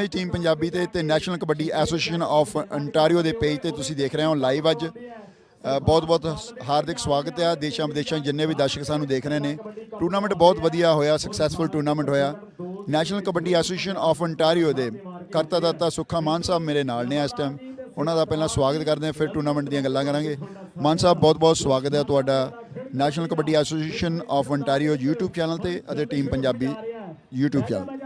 ਇਹ ਟੀਮ ਪੰਜਾਬੀ ਤੇ ਤੇ national kabaddi association of Ontario ਦੇ ਪੇਜ ਤੇ ਤੁਸੀਂ ਦੇਖ ਰਹੇ ਹੋ ਲਾਈਵ ਅੱਜ। ਬਹੁਤ ਬਹੁਤ ਹਾਰਦਿਕ ਸਵਾਗਤ ਹੈ ਦੇਸ਼ਾਂ ਵਿਦੇਸ਼ਾਂ ਜਿੰਨੇ ਵੀ ਦਰਸ਼ਕ ਸਾਨੂੰ ਦੇਖ ਰਹੇ ਨੇ। ਟੂਰਨਾਮੈਂਟ ਬਹੁਤ ਵਧੀਆ ਹੋਇਆ ਸਕਸੈਸਫੁਲ ਟੂਰਨਾਮੈਂਟ ਹੋਇਆ। National kabaddi association of Ontario ਦੇ ਕਰਤਾ ਦਾਤਾ ਸੁੱਖਾ ਮਾਨ ਸਾਹਿਬ ਮੇਰੇ ਨਾਲ ਨੇ ਇਸ ਟਾਈਮ ਉਹਨਾਂ ਦਾ ਪਹਿਲਾਂ ਸਵਾਗਤ ਕਰਦੇ ਹਾਂ, ਫਿਰ ਟੂਰਨਾਮੈਂਟ ਦੀਆਂ ਗੱਲਾਂ ਕਰਾਂਗੇ। ਮਾਨ ਸਾਹਿਬ, ਬਹੁਤ ਬਹੁਤ ਸਵਾਗਤ ਹੈ ਤੁਹਾਡਾ national kabaddi association of Ontario YouTube channel ਤੇ ਅਤੇ ਟੀਮ ਪੰਜਾਬੀ YouTube ਚੈਨਲ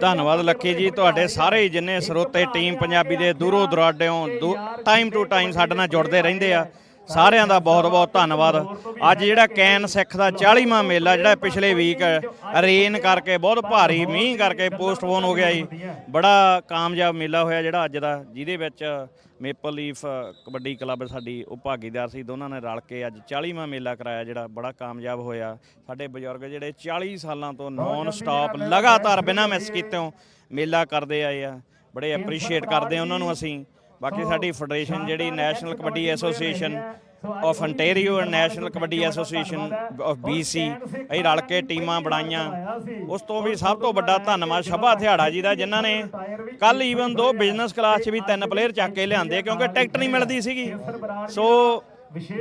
ਧੰਨਵਾਦ ਲੱਕੀ ਜੀ, ਤੁਹਾਡੇ ਸਾਰੇ ਹੀ ਜਿੰਨੇ ਸਰੋਤੇ ਟੀਮ ਪੰਜਾਬੀ ਦੇ ਦੂਰੋਂ ਦੁਰਾਡਿਓਂ ਟਾਈਮ ਟੂ ਟਾਈਮ ਸਾਡੇ ਨਾਲ ਜੁੜਦੇ ਰਹਿੰਦੇ ਆ। ਸਾਰਿਆਂ ਦਾ ਬਹੁਤ ਬਹੁਤ ਧੰਨਵਾਦ। ਅੱਜ ਜਿਹੜਾ ਕੈਨ ਸਿੱਖ ਦਾ 40ਵਾਂ ਮੇਲਾ ਜਿਹੜਾ ਪਿਛਲੇ ਵੀਕ ਰੇਨ ਕਰਕੇ ਬਹੁਤ ਭਾਰੀ ਮੀਂਹ ਕਰਕੇ ਪੋਸਟਪੋਨ ਹੋ ਗਿਆ ਜੀ। ਬੜਾ ਕਾਮਯਾਬ ਮੇਲਾ ਹੋਇਆ ਜਿਹੜਾ ਅੱਜ ਦਾ, ਜਿਹਦੇ ਵਿੱਚ ਮੇਪਲ ਲੀਫ ਕਬੱਡੀ ਕਲੱਬ ਸਾਡੀ ਉਹ ਭਾਗੀਦਾਰ ਸੀ, ਦੋਨਾਂ ਨੇ ਰਲ ਕੇ ਅੱਜ 40ਵਾਂ ਮੇਲਾ ਕਰਾਇਆ ਜਿਹੜਾ ਬੜਾ ਕਾਮਯਾਬ ਹੋਇਆ। ਸਾਡੇ ਬਜ਼ੁਰਗ ਜਿਹੜੇ 40 ਸਾਲਾਂ ਤੋਂ ਨਾਨ ਸਟਾਪ ਲਗਾਤਾਰ ਬਿਨਾਂ ਮਿਸ ਕੀਤਿਓਂ ਮੇਲਾ ਕਰਦੇ ਆਏ ਆ, ਬੜੇ ਐਪਰੀਸ਼ੀਏਟ ਕਰਦੇ ਉਹਨਾਂ ਨੂੰ ਅਸੀਂ। ਬਾਕੀ ਸਾਡੀ ਫੈਡਰੇਸ਼ਨ ਜਿਹੜੀ national kabaddi association of Ontario and national kabaddi association of BC ਅਸੀਂ ਰਲ ਕੇ ਟੀਮਾਂ ਬਣਾਈਆਂ। ਉਸ ਤੋਂ ਵੀ ਸਭ ਤੋਂ ਵੱਡਾ ਧੰਨਵਾਦ ਸ਼ਭਾ ਥਿਆੜਾ ਜੀ ਦਾ ਜਿਨ੍ਹਾਂ ਨੇ ਕੱਲ ਈਵਨ ਦੋ ਬਿਜ਼ਨਸ ਕਲਾਸ 'ਚ ਵੀ ਤਿੰਨ ਪਲੇਅਰ ਚੱਕ ਕੇ ਲਿਆਂਦੇ ਕਿਉਂਕਿ ਟਿਕਟ ਨਹੀਂ ਮਿਲਦੀ ਸੀਗੀ। ਸੋ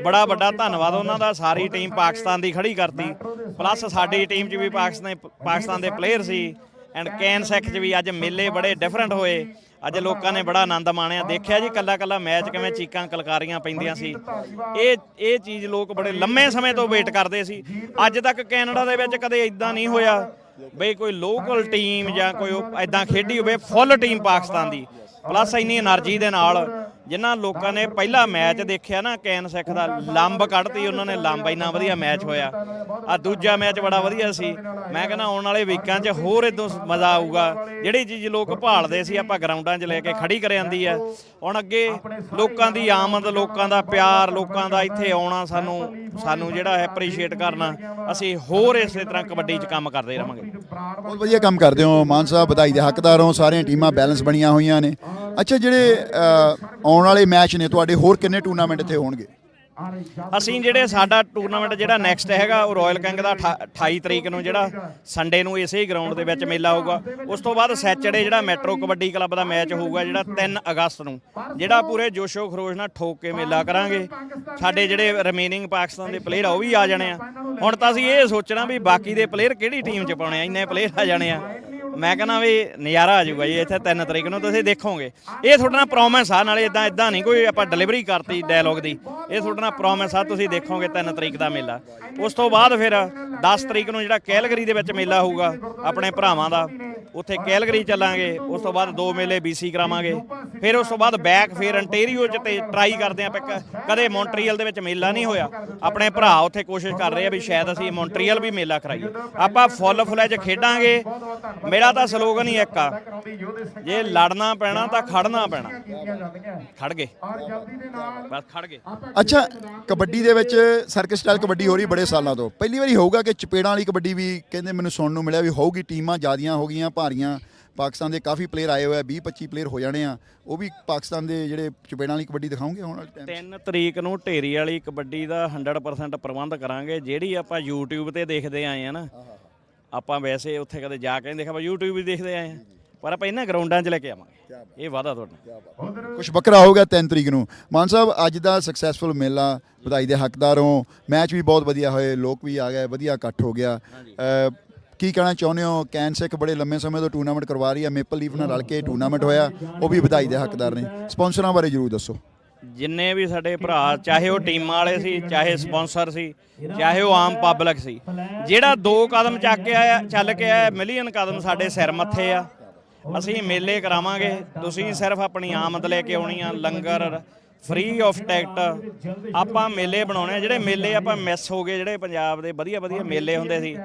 ਬੜਾ ਵੱਡਾ ਧੰਨਵਾਦ ਉਹਨਾਂ ਦਾ। ਸਾਰੀ ਟੀਮ ਪਾਕਿਸਤਾਨ ਦੀ ਖੜੀ ਕਰਤੀ। ਪਲੱਸ ਸਾਡੀ ਟੀਮ 'ਚ ਵੀ ਪਾਕਿਸਤਾਨ ਪਾਕਿਸਤਾਨ ਦੇ ਪਲੇਅਰ ਸੀ। ਐਂਡ ਕੈਨ ਸੈਕ 'ਚ ਵੀ ਅੱਜ ਮੇਲੇ ਬੜੇ ਡਿਫਰੈਂਟ ਹੋਏ। ਅੱਜ ਲੋਕਾਂ ਨੇ ਬੜਾ ਆਨੰਦ ਮਾਣਿਆ। ਦੇਖਿਆ ਜੀ ਕੱਲਾ ਕੱਲਾ ਮੈਚ ਕਿਵੇਂ ਚੀਕਾਂ, ਕਲਕਾਰੀਆਂ ਪੈਂਦੀਆਂ ਸੀ। ਇਹ ਇਹ ਚੀਜ਼ ਲੋਕ ਬੜੇ ਲੰਮੇ ਸਮੇਂ ਤੋਂ ਵੇਟ ਕਰਦੇ ਸੀ। ਅੱਜ ਤੱਕ ਕੈਨੇਡਾ ਦੇ ਵਿੱਚ ਕਦੇ ਇਦਾਂ ਨਹੀਂ ਹੋਇਆ ਬਈ ਕੋਈ ਲੋਕਲ ਟੀਮ ਜਾਂ ਕੋਈ ਐਦਾਂ ਖੇਡੀ ਹੋਵੇ ਫੁੱਲ ਟੀਮ ਪਾਕਿਸਤਾਨ ਦੀ। ਪਲੱਸ ਇੰਨੀ એનર્ਜੀ ਦੇ ਨਾਲ ਜਿਨ੍ਹਾਂ ਲੋਕਾਂ ਨੇ ਪਹਿਲਾ ਮੈਚ ਦੇਖਿਆ ਨਾ ਕੈਨ ਸਿੱਖ ਦਾ, ਲੰਬ ਕੱਢਤੀ ਉਹਨਾਂ ਨੇ, ਲੰਬ ਇੰਨਾ ਵਧੀਆ ਮੈਚ ਹੋਇਆ। ਆ ਦੂਜਾ ਮੈਚ ਬੜਾ ਵਧੀਆ ਸੀ। ਮੈਂ ਕਹਿੰਦਾ ਆਉਣ ਵਾਲੇ ਵੀਕਾਂ 'ਚ ਹੋਰ ਇਦੋਂ ਮਜ਼ਾ ਆਊਗਾ। ਜਿਹੜੀ ਚੀਜ਼ ਲੋਕ ਭਾਲਦੇ ਸੀ, ਆਪਾਂ ਗਰਾਊਂਡਾਂ 'ਚ ਲੈ ਕੇ ਖੜੀ ਕਰ ਜਾਂਦੀ ਹੈ। ਹੁਣ ਅੱਗੇ ਲੋਕਾਂ ਦੀ ਆਮਦ, ਲੋਕਾਂ ਦਾ ਪਿਆਰ, ਲੋਕਾਂ ਦਾ ਇੱਥੇ ਆਉਣਾ ਸਾਨੂੰ ਸਾਨੂੰ ਜਿਹੜਾ ਹੈ ਐਪਰੀਸ਼ੀਏਟ ਕਰਨਾ, ਅਸੀਂ ਹੋਰ ਇਸੇ ਤਰ੍ਹਾਂ ਕਬੱਡੀ 'ਚ ਕੰਮ ਕਰਦੇ ਰਵਾਂਗੇ ਬਹੁਤ ਵਧੀਆ ਕੰਮ ਕਰਦੇ ਹੋ ਮਾਨ ਸਾਹਿਬ, ਵਧਾਈ ਦੇ ਹੱਕਦਾਰ ਹੋ, ਸਾਰੀਆਂ ਟੀਮਾਂ ਬੈਲੈਂਸ ਬਣੀਆਂ ਹੋਈਆਂ ਨੇ। ਅੱਛਾ, ਜਿਹੜੇ ਆਉਣ ਵਾਲੇ ਮੈਚ ਨੇ ਤੁਹਾਡੇ, ਹੋਰ ਕਿੰਨੇ ਟੂਰਨਾਮੈਂਟ ਇੱਥੇ ਹੋਣਗੇ? ਅਸੀਂ ਜਿਹੜੇ ਸਾਡਾ ਟੂਰਨਾਮੈਂਟ ਜਿਹੜਾ ਨੈਕਸਟ ਹੈਗਾ, ਉਹ ਰਾਇਲ ਕਿੰਗ ਦਾ ਅਠਾ- 28 ਤਰੀਕ ਨੂੰ ਜਿਹੜਾ ਸੰਡੇ ਨੂੰ ਇਸੇ ਹੀ ਗਰਾਊਂਡ ਦੇ ਵਿੱਚ ਮੇਲਾ ਹੋਊਗਾ। ਉਸ ਤੋਂ ਬਾਅਦ ਸੈਚਰਡੇ ਜਿਹੜਾ ਮੈਟਰੋ ਕਬੱਡੀ ਕਲੱਬ ਦਾ ਮੈਚ ਹੋਊਗਾ, ਜਿਹੜਾ 3 ਅਗਸਤ ਨੂੰ। ਜਿਹੜਾ ਪੂਰੇ ਜੋਸ਼ੋ ਖਰੋਸ਼ ਨਾਲ ਠੋਕ ਕੇ ਮੇਲਾ ਕਰਾਂਗੇ। ਸਾਡੇ ਜਿਹੜੇ ਰਿਮੇਨਿੰਗ ਪਾਕਿਸਤਾਨ ਦੇ ਪਲੇਅਰ ਆ, ਉਹ ਵੀ ਆ ਜਾਣੇ ਆ। ਹੁਣ ਤਾਂ ਅਸੀਂ ਇਹ ਸੋਚਣਾ ਵੀ ਬਾਕੀ ਦੇ ਪਲੇਅਰ ਕਿਹੜੀ ਟੀਮ 'ਚ ਪਾਉਣੇ ਆ? ਇੰਨੇ ਪਲੇਅਰ ਆ ਜਾਣੇ ਆ। ਮੈਂ ਕਹਿੰਦਾ ਵੀ ਨਜ਼ਾਰਾ ਆ ਜਾਊਗਾ ਜੀ, ਇੱਥੇ 3 ਤਰੀਕ ਨੂੰ ਤੁਸੀਂ ਦੇਖੋਗੇ। ਇਹ ਤੁਹਾਡੇ ਨਾਲ ਪ੍ਰੋਮਿਸ ਆ, ਨਾਲੇ ਇਦਾਂ ਇਦਾਂ ਨਹੀਂ ਕੋਈ ਆਪਾਂ ਡਿਲੀਵਰੀ ਕਰਤੀ ਡਾਇਲੌਗ ਦੀ। ਇਹ ਤੁਹਾਡੇ ਨਾਲ ਪ੍ਰੋਮਿਸ ਆ, ਤੁਸੀਂ ਦੇਖੋਗੇ 3 ਤਰੀਕ ਦਾ ਮੇਲਾ। ਉਸ ਤੋਂ ਬਾਅਦ ਫਿਰ 10 ਤਰੀਕ ਨੂੰ ਜਿਹੜਾ ਕੈਲਗਰੀ ਦੇ ਵਿੱਚ ਮੇਲਾ ਹੋਊਗਾ, ਆਪਣੇ ਭਰਾਵਾਂ ਦਾ, ਉੱਥੇ ਕੈਲਗਰੀ ਚੱਲਾਂਗੇ। ਉਸ ਤੋਂ ਬਾਅਦ ਦੋ ਮੇਲੇ BC ਕਰਾਵਾਂਗੇ। ਫਿਰ ਉਸ ਤੋਂ ਬਾਅਦ ਬੈਕ ਫਿਰ ਅੰਟੇਰੀਓ ਚ ਤੇ ਟਰਾਈ ਕਰਦੇ ਆਪਾਂ ਇੱਕ- ਕਦੇ ਮੌਂਟਰੀਅਲ ਦੇ ਵਿੱਚ ਮੇਲਾ ਨਹੀਂ ਹੋਇਆ। ਆਪਣੇ ਭਰਾ ਉੱਥੇ ਕੋਸ਼ਿਸ਼ ਕਰ ਰਹੇ ਆ ਵੀ ਸ਼ਾਇਦ ਅਸੀਂ ਮੌਂਟਰੀਅਲ ਵੀ ਮੇਲਾ ਕਰਾਈਏ। ਆਪਾਂ ਫੁੱਲ ਫਲੈਜ ਖੇਡਾਂਗੇ ਮੇਰਾ ਤਾਂ ਸਲੋਗਨ ਹੀ ਇੱਕ ਆ। ਜੇ ਲੜਨਾ ਪੈਣਾ ਤਾਂ ਖੜਨਾ ਪੈਣਾ। ਖੜ ਗਏ। ਬਸ ਖੜ ਗਏ। ਅੱਛਾ ਕਬੱਡੀ ਦੇ ਵਿੱਚ ਸਰਕਸ ਸਟਾਈਲ ਕਬੱਡੀ ਹੋ ਰਹੀ ਬੜੇ ਸਾਲਾਂ ਤੋਂ। ਪਹਿਲੀ ਵਾਰੀ ਹੋਊਗਾ ਕਿ ਚਪੇੜਾਂ ਵਾਲੀ ਕਬੱਡੀ ਵੀ ਕਹਿੰਦੇ ਮੈਨੂੰ ਸੁਣਨ ਨੂੰ ਮਿਲਿਆ ਵੀ ਹੋਊਗੀ। ਟੀਮਾਂ ਜ਼ਿਆਦੀਆਂ ਹੋ ਗਈਆਂ ਭਾਰੀਆਂ। ਪਾਕਿਸਤਾਨ ਦੇ ਕਾਫੀ ਪਲੇਅਰ ਆਏ ਹੋਏ ਆ 20 25 ਪਲੇਅਰ ਹੋ ਜਾਣੇ ਆ। ਉਹ ਵੀ ਪਾਕਿਸਤਾਨ ਦੇ ਜਿਹੜੇ ਚਪੇੜਾਂ ਵਾਲੀ ਕਬੱਡੀ ਦਿਖਾਉਂਗੇ ਹੁਣ ਵਾਲੇ ਟਾਈਮ 3 ਤਰੀਕ ਨੂੰ ਢੇਰੀ ਵਾਲੀ ਕਬੱਡੀ ਦਾ 100% ਪ੍ਰਬੰਧ ਕਰਾਂਗੇ। ਜਿਹੜੀ ਆਪਾਂ YouTube ਤੇ ਦੇਖਦੇ ਆਏ ਆ ਨਾ ਆਪਾਂ ਵੈਸੇ ਉੱਥੇ ਕਦੇ ਜਾ ਕੇ ਨਹੀਂ ਦੇਖਿਆ ਆਪਾਂ YouTube ਵੀ ਦੇਖਦੇ ਆਏ ਆ ਪਰ ਆਪਾਂ ਇਹਨਾਂ ਗਰਾਊਂਡਾਂ 'ਚ ਲੈ ਕੇ ਆਵਾਂਗੇ। ਇਹ ਵਾਦਾ ਤੁਹਾਡਾ। ਕੁਝ ਬੱਕਰਾ ਹੋਊਗਾ 3 ਤਰੀਕ ਨੂੰ। ਮਾਨ ਸਾਹਿਬ ਅੱਜ ਦਾ ਸਕਸੈਸਫੁਲ ਮੇਲਾ ਵਧਾਈ ਦੇ ਹੱਕਦਾਰ ਹੋ। ਮੈਚ ਵੀ ਬਹੁਤ ਵਧੀਆ ਹੋਏ ਲੋਕ ਵੀ ਆ ਗਏ ਵਧੀਆ ਇਕੱਠ ਹੋ ਗਿਆ। ਕੀ ਕਹਿਣਾ ਚਾਹੁੰਦੇ ਹੋ? ਕੈਨ ਸਿੱਖ ਬੜੇ ਲੰਮੇ ਸਮੇਂ ਤੋਂ ਟੂਰਨਾਮੈਂਟ ਕਰਵਾ ਰਹੀ ਹੈ ਮੇਪਲ ਲੀਫ ਨਾਲ ਰਲ ਕੇ ਟੂਰਨਾਮੈਂਟ ਹੋਇਆ ਉਹ ਵੀ ਵਧਾਈ ਦੇ ਹੱਕਦਾਰ ਨੇ। ਸਪਾਂਸਰਾਂ ਬਾਰੇ ਜਰੂਰ ਦੱਸੋ। ਜਿੰਨੇ ਵੀ ਸਾਡੇ ਭਰਾ ਚਾਹੇ ਉਹ ਟੀਮਾਂ ਵਾਲੇ ਸੀ ਚਾਹੇ ਸਪਾਂਸਰ ਸੀ ਚਾਹੇ ਉਹ ਆਮ ਪਬਲਿਕ ਸੀ। ਜਿਹੜਾ ਦੋ ਕਦਮ ਚੱਕ ਕੇ ਆਇਆ ਚੱਲ ਕੇ ਆਇਆ ਮਿਲੀਅਨ ਕਦਮ ਸਾਡੇ ਸਿਰ ਮੱਥੇ ਆ। ਅਸੀਂ ਮੇਲੇ ਕਰਾਵਾਂਗੇ। ਤੁਸੀਂ ਸਿਰਫ ਆਪਣੀ ਆਮਦ ਲੈ ਕੇ ਆਉਣੀ ਆ ਲੰਗਰ ਫ੍ਰੀ ਆਫ ਟਿਕਟ ਆਪਾਂ ਮੇਲੇ ਬਣਾਉਣੇ ਆ। ਜਿਹੜੇ ਮੇਲੇ ਆਪਾਂ ਮਿਸ ਹੋ ਗਏ ਜਿਹੜੇ ਪੰਜਾਬ ਦੇ ਵਧੀਆ ਵਧੀਆ ਮੇਲੇ ਹੁੰਦੇ ਸੀ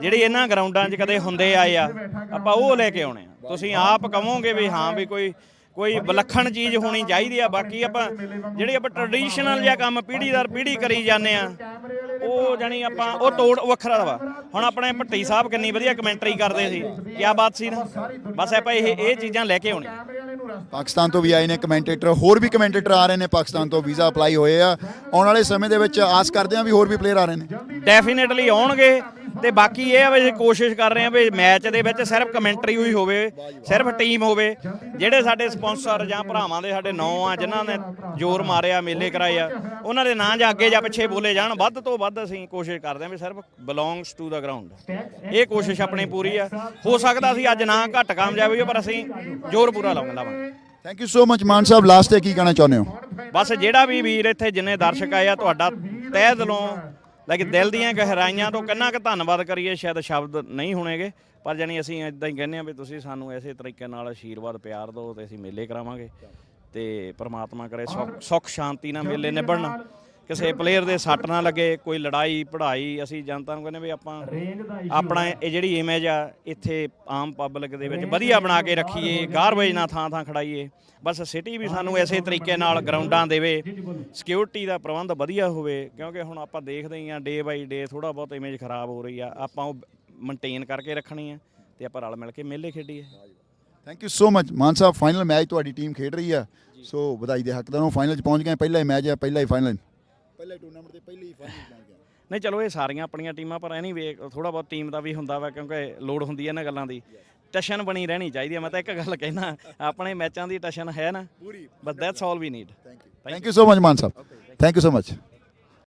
ਜਿਹੜੇ ਇਹਨਾਂ ਗਰਾਊਂਡਾਂ 'ਚ ਕਦੇ ਹੁੰਦੇ ਆਏ ਆ ਆਪਾਂ ਉਹ ਲੈ ਕੇ ਆਉਣੇ ਆ। ਤੁਸੀਂ ਆਪ ਕਹੋਗੇ ਵੀ ਹਾਂ ਵੀ ਕੋਈ ਕੋਈ ਵਿਲੱਖਣ ਚੀਜ਼ ਹੋਣੀ ਚਾਹੀਦੀ ਆ ਬਾਕੀ ਆਪਾਂ ਜਿਹੜੇ ਆਪਾਂ ਟ੍ਰੈਡੀਸ਼ਨਲ ਜਿਹਾ ਕੰਮ ਪੀੜ੍ਹੀ ਦਰ ਪੀੜ੍ਹੀ ਕਰੀ ਜਾਂਦੇ ਆ ਉਹ ਜਾਨੀ ਆਪਾਂ ਉਹ ਤੋੜ ਵੱਖਰਾ ਵਾ। ਹੁਣ ਆਪਣੇ ਭੱਟੀ ਸਾਹਿਬ ਕਿੰਨੀ ਵਧੀਆ ਕਮੈਂਟਰੀ ਕਰਦੇ ਸੀ ਕੀ ਬਾਤ ਸੀ ਨਾ। ਬਸ ਆਪਾਂ ਇਹ ਇਹ ਚੀਜ਼ਾਂ ਲੈ ਕੇ ਆਉਣੀਆਂ। ਪਾਕਿਸਤਾਨ ਤੋਂ ਵੀ ਆਏ ਨੇ ਕਮੈਂਟੇਟਰ ਹੋਰ ਵੀ ਕਮੈਂਟੇਟਰ ਆ ਰਹੇ ਨੇ ਪਾਕਿਸਤਾਨ ਤੋਂ ਵੀਜ਼ਾ ਅਪਲਾਈ ਹੋਏ ਆ। ਆਉਣ ਵਾਲੇ ਸਮੇਂ ਦੇ ਵਿੱਚ ਆਸ ਕਰਦੇ ਆ ਵੀ ਹੋਰ ਵੀ ਪਲੇਅਰ ਆ ਰਹੇ ਨੇ। ਡੈਫੀਨਿਟਲੀ ਆਉਣਗੇ। ਤੇ ਬਾਕੀ ਇਹ ਆ ਵੀ ਅਸੀਂ ਕੋਸ਼ਿਸ਼ ਕਰ ਰਹੇ ਆ ਵੀ ਮੈਚ ਦੇ ਵਿੱਚ ਸਿਰਫ ਕਮੈਂਟਰੀ ਹੋਈ ਹੋਵੇ ਸਿਰਫ ਟੀਮ ਹੋਵੇ ਜਿਹੜੇ ਸਾਡੇ ਸਪਾਂਸਰ ਜਾਂ ਭਰਾਵਾਂ ਦੇ ਸਾਡੇ ਨਾਂ ਆ ਜਿਨ੍ਹਾਂ ਨੇ ਜ਼ੋਰ ਮਾਰਿਆ ਮੇਲੇ ਕਰਾਏ ਆ ਉਹਨਾਂ ਦੇ ਨਾਂ ਜਾਂ ਅੱਗੇ ਜਾਂ ਪਿੱਛੇ ਬੋਲੇ ਜਾਣ ਵੱਧ ਤੋਂ ਵੱਧ ਅਸੀਂ ਕੋਸ਼ਿਸ਼ ਕਰਦੇ ਆ ਵੀ ਸਿਰਫ ਬਿਲੋਂਗਸ ਟੂ ਦਾ ਗਰਾਊਂਡ ਇਹ ਕੋਸ਼ਿਸ਼ ਆਪਣੀ ਪੂਰੀ ਆ। ਹੋ ਸਕਦਾ ਸੀ ਅੱਜ ਨਾ ਘੱਟ ਕਾਮਯਾਬ ਹੋਈਏ ਪਰ ਅਸੀਂ ਜ਼ੋਰ ਪੂਰਾ ਲਾਵਾਂਗੇ ਲਾਵਾਂਗੇ thank you so much Mann Sahib. Last ਤੇ ਕੀ ਕਹਿਣਾ ਚਾਹੁੰਦੇ ਹੋ? ਬਸ ਜਿਹੜਾ ਵੀ ਵੀਰ ਇੱਥੇ ਜਿੰਨੇ ਦਰਸ਼ਕ ਆਏ ਆ ਤੁਹਾਡਾ ਤਹਿ ਦਿਲੋਂ ਲਾਈਕ ਦਿਲ ਦੀਆਂ ਗਹਿਰਾਈਆਂ ਤੋਂ ਕਿੰਨਾ ਕੁ ਧੰਨਵਾਦ ਕਰੀਏ ਸ਼ਾਇਦ ਸ਼ਬਦ ਨਹੀਂ ਹੋਣਗੇ। ਪਰ ਜਾਨੀ ਅਸੀਂ ਇਦਾਂ ਹੀ ਕਹਿੰਦੇ ਆ ਵੀ ਤੁਸੀਂ ਸਾਨੂੰ ਐਸੇ ਤਰੀਕੇ ਨਾਲ ਆਸ਼ੀਰਵਾਦ ਪਿਆਰ ਦਿਓ ਤੇ ਅਸੀਂ ਮੇਲੇ ਕਰਾਵਾਂਗੇ। ਤੇ ਪ੍ਰਮਾਤਮਾ ਕਰੇ ਸੁੱਖ- ਸੁੱਖ ਸ਼ਾਂਤੀ ਨਾਲ ਮੇਲੇ ਨਿਭਣ। ਕਿਸੇ ਪਲੇਅਰ ਦੇ ਸੱਟ ਨਾ ਲੱਗੇ ਕੋਈ ਲੜਾਈ ਪੜ੍ਹਾਈ ਅਸੀਂ ਜਨਤਾ ਨੂੰ ਕਹਿੰਦੇ ਵੀ ਆਪਾਂ ਆਪਣਾ ਇਹ ਜਿਹੜੀ ਇਮੇਜ ਆ ਇੱਥੇ ਆਮ ਪਬਲਿਕ ਦੇ ਵਿੱਚ ਵਧੀਆ ਬਣਾ ਕੇ ਰੱਖੀਏ ਗਾਰਬੇਜ ਨਾ ਥਾਂ ਥਾਂ ਖੜਾਈਏ। ਬਸ ਸਿਟੀ ਵੀ ਸਾਨੂੰ ਐਸੇ ਤਰੀਕੇ ਨਾਲ ਗਰਾਊਂਡਾਂ ਦੇਵੇ। ਸਿਕਿਉਰਿਟੀ ਦਾ ਪ੍ਰਬੰਧ ਵਧੀਆ ਹੋਵੇ ਕਿਉਂਕਿ ਹੁਣ ਆਪਾਂ ਦੇਖਦੇ ਹੀ ਆ ਡੇ ਬਾਈ ਡੇ ਥੋੜਾ ਬਹੁਤ ਇਮੇਜ ਖਰਾਬ ਹੋ ਰਹੀ ਆ। ਆਪਾਂ ਉਹ ਮੇਨਟੇਨ ਕਰਕੇ ਰੱਖਣੀ ਆ ਤੇ ਆਪਾਂ ਰਲ ਮਿਲ ਕੇ ਮੇਲੇ ਖੇਡੀਏ। Thank you so much Mann Sahib final match ਤੁਹਾਡੀ ਟੀਮ ਖੇਡ ਰਹੀ ਆ। ਸੋ ਵਧਾਈ ਦੇ ਹੱਕਦਾਰ ਹੋ ਫਾਈਨਲ 'ਚ ਪਹੁੰਚ ਗਏ ਪਹਿਲਾ ਹੀ ਮੈਚ ਹੈ ਪਹਿਲਾ ਹੀ ਫਾਈਨਲ ਪਹਿਲਾ ਟੂਰਨਾਮੈਂਟ ਤੇ ਪਹਿਲੀ ਹੀ ਫਾਈਨਲ ਪਹੁੰਚ ਗਏ ਨਹੀਂ ਚਲੋ ਇਹ ਸਾਰੀਆਂ ਆਪਣੀਆਂ ਟੀਮਾਂ ਪਰ ਐਨੀਵੇ ਥੋੜਾ ਬਹੁਤ ਟੀਮ ਦਾ ਵੀ ਹੁੰਦਾ ਵਾ ਕਿਉਂਕਿ ਲੋਡ ਹੁੰਦੀ ਹੈ ਇਹਨਾਂ ਗੱਲਾਂ ਦੀ। ਟਸ਼ਨ ਬਣੀ ਰਹਿਣੀ ਚਾਹੀਦੀ ਹੈ ਮੈਂ ਤਾਂ ਇੱਕ ਗੱਲ ਕਹਿਣਾ ਆਪਣੇ ਮੈਚਾਂ ਦੀ ਟਸ਼ਨ ਹੈ ਨਾ? ਪੂਰੀ। ਬਸ that's all we need thank you thank you so much Mann Sahib. Thank you so much